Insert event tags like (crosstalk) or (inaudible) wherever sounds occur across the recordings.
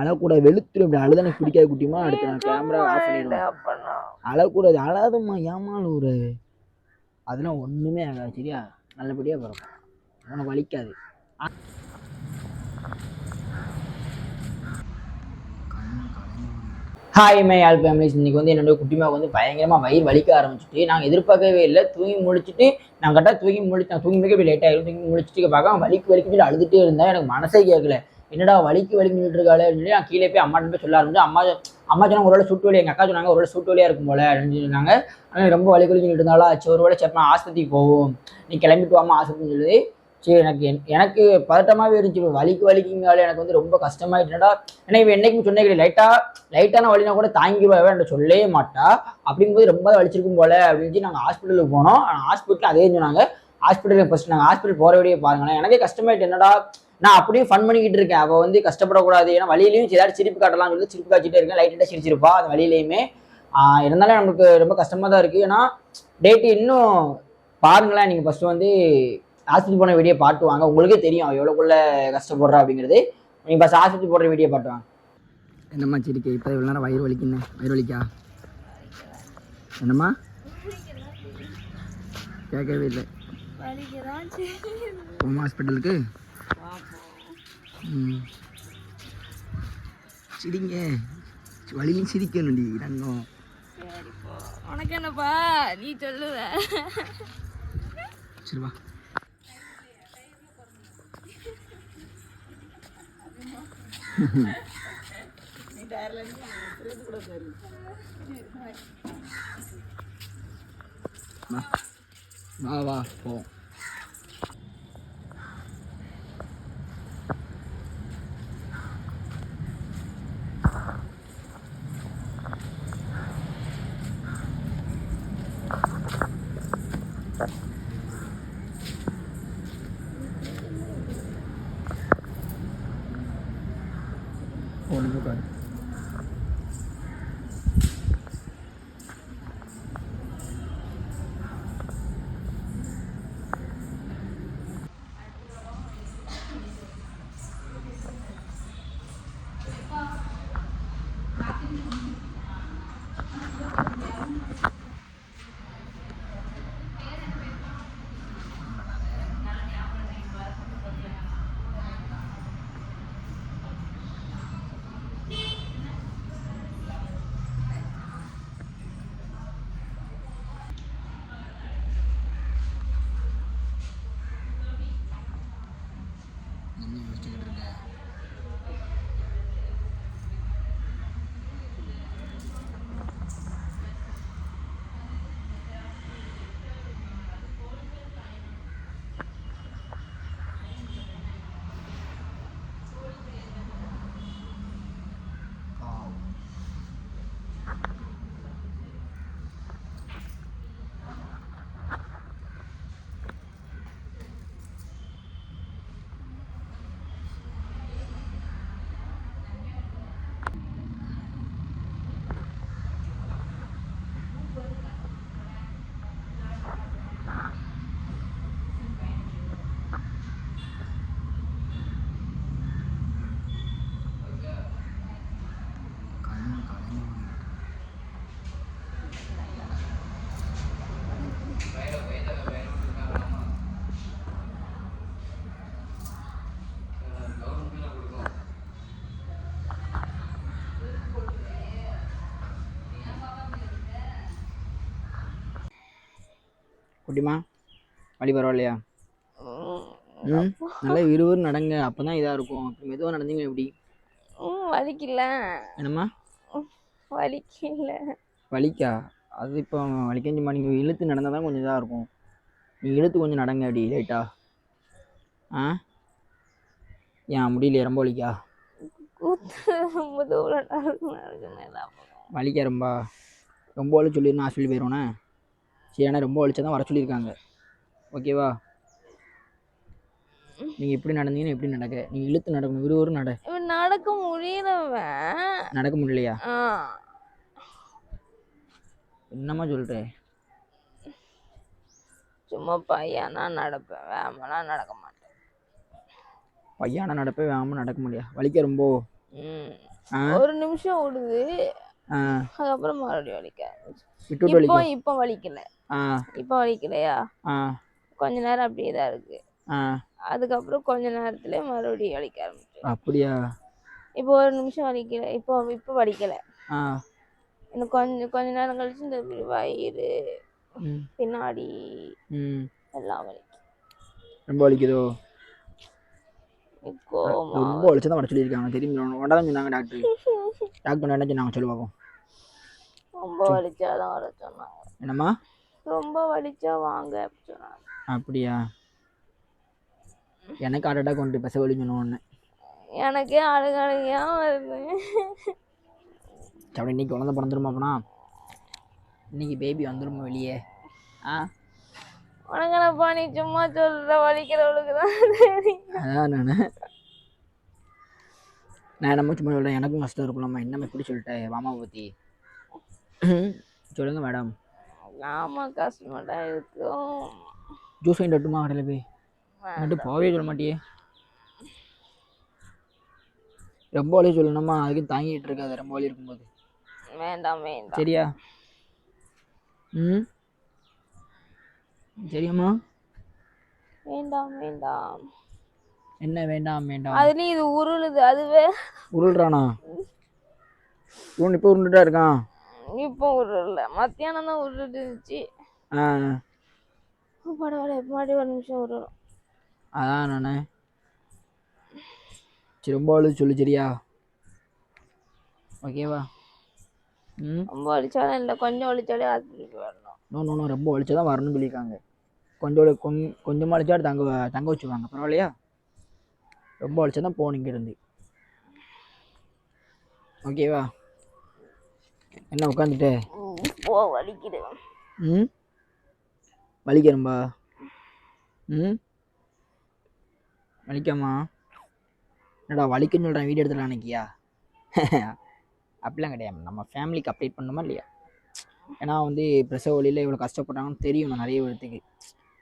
அழக்கூடாது வெளுத்துரும் இப்படி அழுத எனக்கு பிடிக்காது குட்டிமா? அடுத்து நான் கேமரா ஆஃப் பண்ணிடுவேன். அழக்கூடாது அழாதம்மா ஏமாலும் ஒரு. அதெல்லாம் ஒன்றுமே ஆகாது சரியா? நல்லபடியாக பிறக்கும் உனக்கு வலிக்காது. ஹாய் மை ஆல் ஃபேமிலிஸ் இன்னைக்கு வந்து என்னோட குட்டிமா வந்து பயங்கரமாக வயிறு வலிக்க ஆரம்பிச்சிட்டு நாங்கள் எதிர்பார்க்கவே இல்லை. தூங்கி முழிச்சிட்டு நான் கரெக்டாக தூங்கி முழிச்சு நான் தூங்கி முடிக்க இப்படி லேட் ஆகிடும் தூங்கி முழிச்சிட்டு பார்க்க வலிக்கு வலிக்கு சொல்லி அழுதுட்டே இருந்தேன். எனக்கு மனசே கேட்கல. என்னடா வலிக்கு வலி நின்றுட்டு இருக்காளே அப்படின்னு சொல்லி நான் கீழே போய் அம்மாட்ட போய் சொல்ல ஆரம்பிச்சு அம்மா அம்மா சொன்னாங்க ஒரு வேளை சூட்டு வலி எங்கள் அக்கா சொன்னாங்க ஒரு வேலை சூட்டு வலியாக இருக்கும் போல அப்படின்னு சொன்னாங்க ஆனால் ரொம்ப வலி வலி சொல்லிட்டு இருந்தாலும் ஆச்சு ஒரு வேளை சரி நான் ஆஸ்பத்திரிக்கு போவோம். நீ கிளம்பிட்டு வாமா ஆஸ்பத்திரின்னு சொல்லி சரி எனக்கு எனக்கு பதட்டமாகவே இருந்துச்சு. வலிக்கு வலிக்குங்காலே எனக்கு வந்து ரொம்ப கஷ்டமாயிட்டுடா ஏன்னா இவன் என்னைக்கும் சொன்னே கிடையாது. லைட்டாக லைட்டான வலினா கூட தாங்கிடுவா என்கிட்ட சொல்லவே மாட்டா. அப்படிங்கும்போது ரொம்ப வலிச்சிருக்கும் போல அப்படின்னு சொல்லி நாங்கள் ஹாஸ்பிட்டலுக்கு போனோம். ஆனால் ஹாஸ்பிட்டலில் அதே சொன்னாங்க. ஹாஸ்பிட்டலுக்கு ஃபஸ்ட் நாங்கள் ஹாஸ்பிட்டல் போகிற வழியே பாருங்களேன். எனக்கே கஷ்டமாயிட்டு என்னடா நான் அப்படியே ஃபன் பண்ணிக்கிட்டு இருக்கேன். அவள் வந்து கஷ்டப்படக்கூடாது. ஏன்னா வழியிலையும் ஏதாவது சிரிப்பு காட்டலாம்னு சொல்லி சிரிப்பு காய்ச்சிட்டே இருக்கேன். லைட்டாக சிரிச்சிருப்பா அந்த வழியிலையுமே. இருந்தாலும் நமக்கு ரொம்ப கஷ்டமாக தான் இருக்குது ஏன்னா டேட்டு இன்னும் பாருங்களேன். நீங்கள் ஃபஸ்ட்டு வந்து ஆஸ்பத்திரி போன வீடியோ பாட்டு வாங்க. உங்களுக்கே தெரியும் அவள் எவ்வளோக்குள்ள கஷ்டப்படுறா அப்படிங்கிறது. நீங்கள் ஃபஸ்ட் ஆஸ்பத்திரி போடுற வீடியோ பாட்டு வாங்க. என்னம்மா சிரிக்க? இப்போ இவ்வளோ நேரம் வயிறு வலிக்குன்னு. வயிறு வலிக்கா? என்னம்மா? கேட்கவே இல்லை. ஹாஸ்பிட்டலுக்கு சிரிங்க. வழியும் சிரிக்கணும்டி. ரங்கம் உனக்கு என்னப்பா? நீ சொல்லுவ. சரி வா. வா வா போ ஒன்று உட்காரு என்ன குட்டிமா வழி பரவாயில்லையா? ம். நல்லா விறுவிறு நடங்க. அப்போ தான் இதாக இருக்கும். அப்படி மெதுவாக நடந்தீங்க எப்படி? ம் வலிக்கல. என்னம்மா? வலிக்கல. வலிக்கா? அது இப்போ வலிக்கஞ்சிம்மா நீங்கள் இழுத்து நடந்தால் தான் கொஞ்சம் இதாக இருக்கும். நீங்கள் இழுத்து கொஞ்சம் நடங்க அப்படி லைட்டா. ஆ? ஏன் முடியலையா ரொம்ப வலிக்கா? வலிக்க ரொம்ப. ரொம்ப வலி சொல்லிடு நான் சொல்லி போயிடுவேண்ணே சரி ஆனால் ரொம்ப வலிச்சா தான் வர சொல்லியிருக்காங்க. ஓகேவா? நீங்கள் எப்படி நடந்தீங்கன்னு எப்படி நடக்க? நீங்கள் இழுத்து நடக்கணும் விறுவிறு நட. நடக்க முடியலவன் நடக்க முடியலையா? என்னம்மா சொல்கிற சும்மா பையனா நடப்பேன் வேமெல்லாம் நடக்க மாட்டேன். பையனா நடப்பே வேகாமல் நடக்க முடியா வலிக்க ரொம்ப. ஒரு நிமிஷம் ஓடுது. அதுக்கப்புறம் மறுபடியும் வலிக்க இப்போ இப்போ வலிக்கல. இப்போ வலிக்கலையா? கொஞ்ச நேரம் அப்படியே தான் இருக்கு. அதுக்கப்புறம் கொஞ்ச நேரத்துல மறுபடியும் வலிக்க ஆரம்பிச்சு அப்படியா? இப்போ ஒரு நிமிஷம் வலிக்கல. இப்போ இப்போ வலிக்கல. இன்னும் கொஞ்சம் கொஞ்ச நேரம் கழிச்சு இந்த வயிறு பின்னாடி எல்லாம் வலிக்கும். ரொம்ப வலிக்குதோ? ரொம்ப வலிச்சு தான் வர சொல்லியிருக்காங்க. தெரியும் ஒன்றாதான் சொன்னாங்க டாக்டர். டாக்டர் என்ன சொன்னாங்க? சொல்லு பார்ப்போம் ரொம்ப வலிச்சாதான் வர சொன்னாங்க. என்னம்மா? ரொம்ப வலிச்சா வாங்க அப்படி சொன்னாங்க. அப்படியா? எனக்கு ஹார்ட் அட்டாக் வந்துட்டு பெச வலி சொன்னோன்னு எனக்கே அழுக அழுகையா வருது. அப்படி இன்னைக்கு குழந்தை பிறந்துருமா அப்பனா? இன்னைக்கு பேபி வந்துருமா வெளியே? ஆ? உனக்கு நீ சும்மா சொல்ற வலிக்கிறவளுக்கு தான் தெரியும் அதான் நான். நான் என்னமோ சும்மா சொல்கிறேன் எனக்கும் கஷ்டம் இருக்கும்லம்மா. என்னம்மா இப்படி சொல்லிட்டேன் மாமா பற்றி சொல்லுங்கள் மேடம் ஆமா கஷ்டமாட்டா இருக்கும் ஜூஸ் வாங்கிட்டு வரட்டுமா கடையில் போய்? வந்துட்டு போவே சொல்ல மாட்டியே? ரொம்ப வலி சொல்லணுமா? அதுக்கும் தாங்கிட்டு இருக்காது ரொம்ப வலி இருக்கும்போது. வேண்டாம் வேண்டாம். சரியா? ம்? சரியாம்மா? வேண்டாம் வேண்டாம். என்ன வேண்டாம் வேண்டாம்? அதுலயும் இது உருளுது அதுவே. உருள்றானா? இவன் இப்போ உருண்டுட்டா இருக்கான். இப்போ உருளல மத்தியானம் தான் உருளுச்சு ஆ. பரவாயில்ல மாட்டி ஒரு நிமிஷம் உருளும் அதான் நான். சரி ரொம்ப அழுது சொல்லு சரியா ஓகேவா ம்? ரொம்ப வலிச்சாலும் இல்லை கொஞ்சம் வலிச்சாலே ஆஸ்பத்திரிக்கு வரணும். நோ நோ நோ ரொம்ப வலிச்சா தான் வரணும்னு சொல்லியிருக்காங்க. கொஞ்சம் வலி- கொஞ் கொஞ்சமாக வலிச்சா தங்க தங்க வச்சுருவாங்க பரவாயில்லையா? ரொம்ப வலிச்சா தான் போகணும் இங்கேருந்து. ஓகேவா என்ன உட்காந்துட்டே போ வலிக்குது. ம்? வலிக்கிறம்பா ம்? வலிக்காமா? என்னடா வலிக்குன்னு சொல்கிறேன் வீடியோ எடுத்துடலாம் நினைக்கியா (laughs) அப்படிலாம் கிடையாது. நம்ம ஃபேமிலிக்கு அப்டேட் பண்ணணுமா இல்லையா? ஏன்னா வந்து பிரசவ வழியில் இவ்வளோ கஷ்டப்பட்டாங்கன்னு தெரியும் நிறைய பேர்த்துக்கு.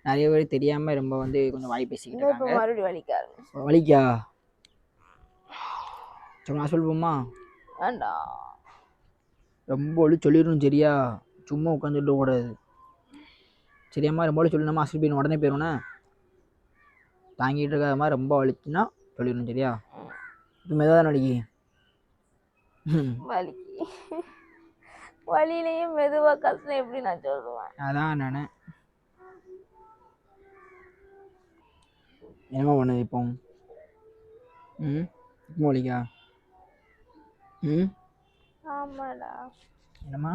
நிறைய பேர் தெரியாமல் ரொம்ப வந்து கொஞ்சம் வாய் பேசிக்கிட்டு மறுபடியும் வலிக்க ஆரம்பிச்சு வலிக்கா? சரி நான் சொல்லுவோமா? வேண்டாம். ரொம்ப வலி சொல்லிடணும் சரியா? சும்மா உட்காந்துட்டு கூடாது சரியாம்மா ரொம்ப வலி சொல்லணுமா ஹாஸ்பிட்டல் போய் உடனே போயிடும்ண்ணே தாங்கிட்டு இருக்காத மாதிரி ரொம்ப வலிச்சுன்னா சொல்லிடணும் சரியா? இப்போ மெதுவாக தான் வலிக்கு? ம் வலிக்கு வலியிலையும் மெதுவா கஷ்டம் எப்படி நான் சொல்லுவேன்? அதான் நான். என்னம்மா பண்ணுது இப்போ? ம்? வலிக்கா? ம்? ஆமாடா. என்னம்மா?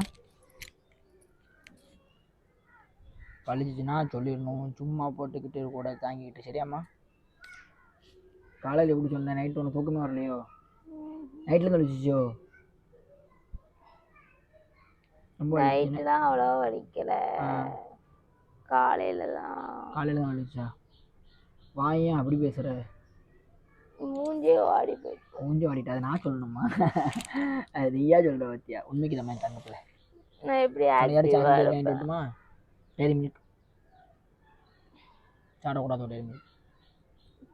வலிச்சிச்சுன்னா சொல்லிடணும். சும்மா போட்டுக்கிட்டு இருக்கக்கூடாது தாங்கிக்கிட்டு. சரியாம்மா? காலையில் எப்படி சொன்னேன் நைட்டு ஒன்று தூக்கமே வரலையோ? நைட்டில் வலிச்சுச்சு. நைட்டு தான் அவ்வளோ வலிக்கல. காலையில தான் காலையில் தான் வலிச்சா? வாயேன் அப்படி பேசுகிற மூஞ்சே வாடி போயிட்டு கொஞ்சம் வாடிட்டு அதை நான் சொல்லணுமா? அது நீயா சொல்கிற பத்தியா? உண்மைக்கு தான் தங்கப்பில். நான் எப்படி வாங்கிட்டுமா டெய்லி மினிட் சாப்பிடக்கூடாது டெய்லி மினிட்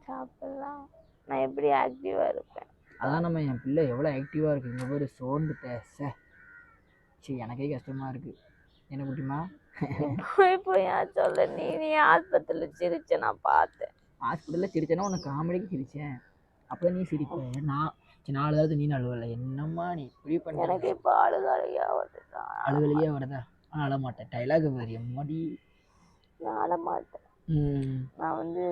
சாப்பிடலாம். நான் எப்படி ஆக்டிவா இருப்பேன்? அதான் நம்ம என் பிள்ளை எவ்வளோ ஆக்டிவாக இருக்குது இங்கே பேர் சோர்ந்து பேச சரி எனக்கே கஷ்டமாக இருக்குது என்ன குட்டிமா? போய் போய் சொல்ல. நீ நீ ஆஸ்பத்திரியில் சிரிச்ச நான் பார்த்தேன். ஹாஸ்பிட்டலில் சிரிச்சேன்னா உனக்கு காமெடிக்கு சிரிச்சேன் அப்போ நீ சிரிப்ப. நான் சரி நாலு தடவை நீ அழுவல என்னம்மா நீ இப்படி பண்ண? எனக்கு இப்போ அழுகாலையா வந்துட்டான் அழுவலையே வருதா? நான் அழ மாட்டேன். டைலாக் வேறு எம்மாடி? நான் அழ மாட்டேன். ம். நான் வந்து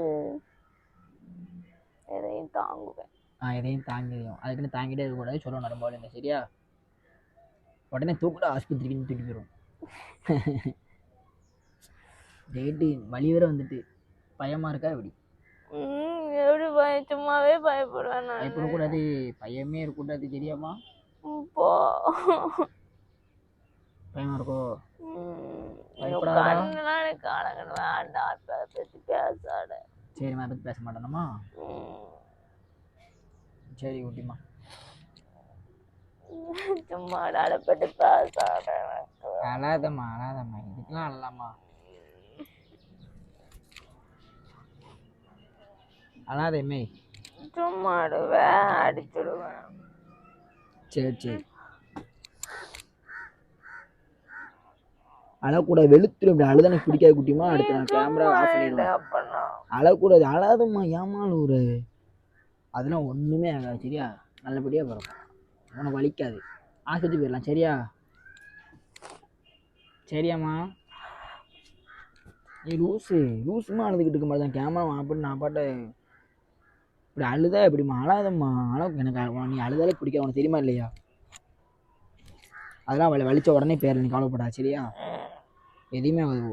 எதையும் தாங்குவேன். நான் எதையும் தாங்கியும் அதுக்குன்னு தாங்கிட்டே இருக்கக்கூடாது சொல்லணும் ரொம்ப இல்லை சரியா? உடனே தூக்கிட்டு ஆஸ்பத்திரிக்குன்னு தூக்கி போயிடும் (laughs) டேட்டு வலி வேற வந்துட்டு. பயமாக இருக்கா எப்படி? எப்படி பய சும்மாவே பயப்படுவேன் நான். பயப்படக்கூடாது. பயமே இருக்கக்கூடாது. தெரியாமா போ. பயமாக இருக்கோ? ம், பயப்படாதடா. கண்ணுலாம் எனக்கு காணங்க வேண்டாம் அதை பேச மாட்டேனம்மா. சரி குட்டிம்மா சும்மா நடப்பட்டு பேசாத. அழாதம்மா அழாதம்மா. இதுக்கெல்லாம் அழலாமா அழாதேமே சும்மா ஆடுவேன் அடிச்சுடுவேன் சரி சரி. அழக்கூட வெளுத்துரும் இப்படி அழுத எனக்கு பிடிக்காது குட்டிமா? அடுத்து நான் கேமரா ஆஃப் பண்ணிடுவேன். அழக்கூடாது அழாதம்மா ஏமால ஒரு அதெல்லாம் ஒன்றுமே ஆகாது சரியா? நல்லபடியாக பிறக்கும் உனக்கு வலிக்காது. ஆஸ்பத்திரி போயிடலாம் சரியா? சரியாம்மா. நீ லூஸு லூஸுமா அழுதுகிட்டு இருக்க மாதிரி தான். கேமரா அப்படி நான் பாட்ட இப்படி அழுதா எப்படிம்மா அழாதம்மா. அழ எனக்கு நீ அழுதாலே பிடிக்காது. உனக்கு தெரியுமா இல்லையா? அதெல்லாம் அவளை வலிச்ச உடனே பேர் நீ கவலைப்படாது சரியா? எதையுமே ஆகாது.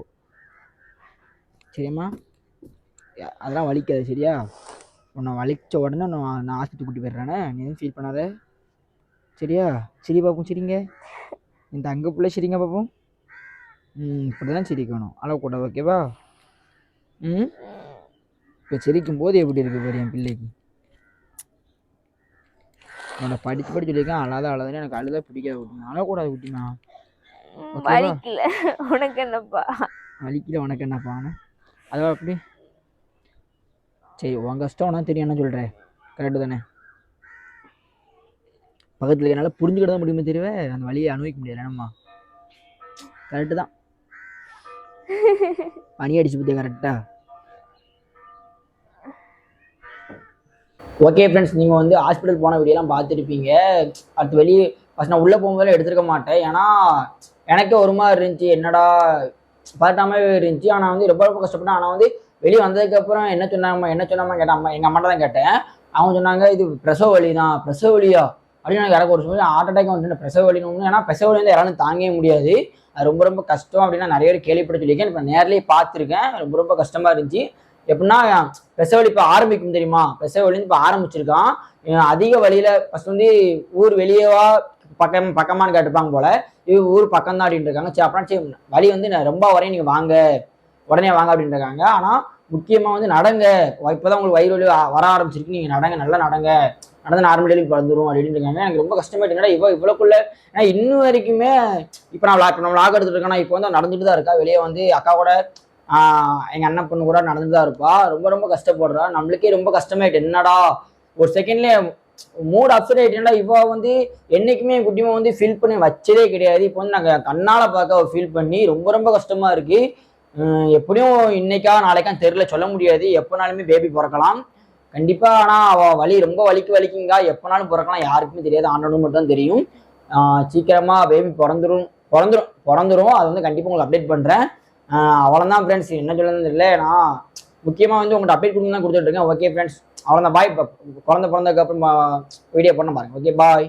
சரியாம்மா அதெல்லாம் வலிக்காது சரியா? உன்னை வலிச்ச உடனே நான் நான் ஆஸ்பத்திரி கூட்டி போயிடுறேனே. நீ எதுவும் ஃபீல் பண்ணாத. சரியா? சரி பார்ப்போம் சரிங்க. இந்த அங்கே பிள்ளை சரிங்க பார்ப்போம் ம் இப்படி தான் சிரிக்கணும் கூட ஓகேவா ம்? இப்போ சிரிக்கும் போது எப்படி இருக்கு பாரு என் பிள்ளைக்கு? உன்னை படித்து படிச்சு சொல்லியிருக்கேன் அழாத அழாதுன்னு எனக்கு அழுதா பிடிக்காது குட்டிமா அழக்கூடாது குட்டிமா? வலிக்கல. உனக்கு என்னப்பா? வலிக்கல உனக்கு என்னப்பான்னு அதான் அப்படி சரி உன் கஷ்டம் உனக்கு தெரியும். என்ன சொல்கிறேன் கரெக்டு தானே? பக்கத்தில் என்னால் புரிஞ்சுக்கிட தான் முடியுமே தெரியவே அந்த வலியை அனுபவிக்க முடியல என்னம்மா? கரெக்டு தான். (laughs) பனி அடிச்சு பற்றி கரெக்டா ஓகே ஃப்ரெண்ட்ஸ் நீங்கள் வந்து ஹாஸ்பிட்டல் போன வீடியோலாம் பார்த்துருப்பீங்க. அடுத்து வெளியே ஃபஸ்ட் நான் உள்ளே போகும்போது எடுத்துருக்க மாட்டேன். ஏன்னா எனக்கே ஒரு மாதிரி இருந்துச்சு. என்னடா பார்த்தாமே இருந்துச்சு. ஆனால் வந்து ரொம்ப ரொம்ப கஷ்டப்பட்டேன். ஆனால் வந்து வெளியே வந்ததுக்கப்புறம் என்ன சொன்னாங்க என்ன சொன்னாம்மா கேட்டேன். அம்மா எங்கள் அம்மாட்ட தான் கேட்டேன். அவங்க சொன்னாங்க இது பிரசவ வலி தான் பிரசவ வலியா? அப்படின்னு எனக்கு எனக்கு ஒரு சொல்லி ஹார்ட் அட்டாக் வந்து பிரசவ வலின்னு. ஏன்னா பிரசவ வலி வந்து யாராலும் தாங்கவே முடியாது. அது ரொம்ப ரொம்ப கஷ்டம் அப்படின்னு நிறைய பேர் கேள்விப்பட்டு சொல்லியிருக்கேன். இப்போ நேர்லேயே பார்த்துருக்கேன். ரொம்ப ரொம்ப கஷ்டமாக இருந்துச்சு. எப்படின்னா பிரசவ வலி இப்போ ஆரம்பிக்கும் தெரியுமா? பிரசவ வலி இப்போ ஆரம்பிச்சிருக்கான். அதிக வழியில ஃபர்ஸ்ட் வந்து ஊர் வெளியேவா பக்கம் பக்கமான்னு கேட்டுப்பாங்க போல. இது ஊர் பக்கம் தான் அப்படின்னு இருக்காங்க. சரி அப்புறம் சரி வழி வந்து நான் ரொம்ப வரையும் நீங்கள் வாங்க. உடனே வாங்க அப்படின்னு இருக்காங்க. ஆனால் முக்கியமாக வந்து நடங்க. இப்போதான் உங்களுக்கு வயிறு வலி வர ஆரம்பிச்சிருக்கு. நீங்கள் நடங்க நல்லா நடங்க. நடந்து நார்மல் டெலிவரி வந்துடும் அப்படின்னு இருக்காங்க. எனக்கு ரொம்ப கஷ்டமாயிட்டு என்னடா இவ்வளோ இவ்வளோக்குள்ள ஏன்னா இன்னும் வரைக்குமே இப்போ நான் இப்போ நம்ம லாக் எடுத்துட்டு இருக்கேன்னா இப்போ வந்து நடந்துட்டு தான் இருக்கா. வெளியே வந்து அக்கா கூட எங்கள் அண்ணன் பொண்ணு கூட நடந்து தான் இருப்பா. ரொம்ப ரொம்ப கஷ்டப்படுறா. நம்மளுக்கே ரொம்ப கஷ்டமாயிட்டு என்னடா ஒரு செகண்ட்லேயே மூட் அப்செட் ஆயிட்டேன்டா. இவ வந்து என்றைக்குமே என் குட்டிமா வந்து ஃபீல் பண்ணி வச்சதே கிடையாது. இப்போ வந்து நாங்கள் கண்ணால் பார்க்க ஃபீல் பண்ணி ரொம்ப ரொம்ப கஷ்டமாக இருக்குது எப்படியும் இன்னைக்கா நாளைக்கா தெரில சொல்ல முடியாது. எப்போனாலுமே பேபி பிறக்கலாம். கண்டிப்பாக ஆனால் அவள் வலி ரொம்ப வலிக்கு வலிக்குங்கா. எப்போனாலும் பிறக்கலாம். யாருக்குமே தெரியாது. ஆண்டனும் மட்டும் தான் தெரியும் சீக்கிரமாக பேபி பிறந்துரும் பிறந்துரும் பிறந்துரும். அது வந்து கண்டிப்பாக உங்களுக்கு அப்டேட் பண்ணுறேன் அவ்வளோதான் ஃப்ரெண்ட்ஸ் என்ன சொல்லுறது இல்லை நான் முக்கியமாக வந்து உங்கள்கிட்ட அப்டேட் கொடுத்து தான் கொடுத்துட்டு இருக்கேன். ஓகே ஃப்ரெண்ட்ஸ் அவ்வளோதான் பாய் இப்போ குழந்தை பிறந்ததுக்கு அப்புறம் வீடியோ பண்ண பாருங்க. Okay bye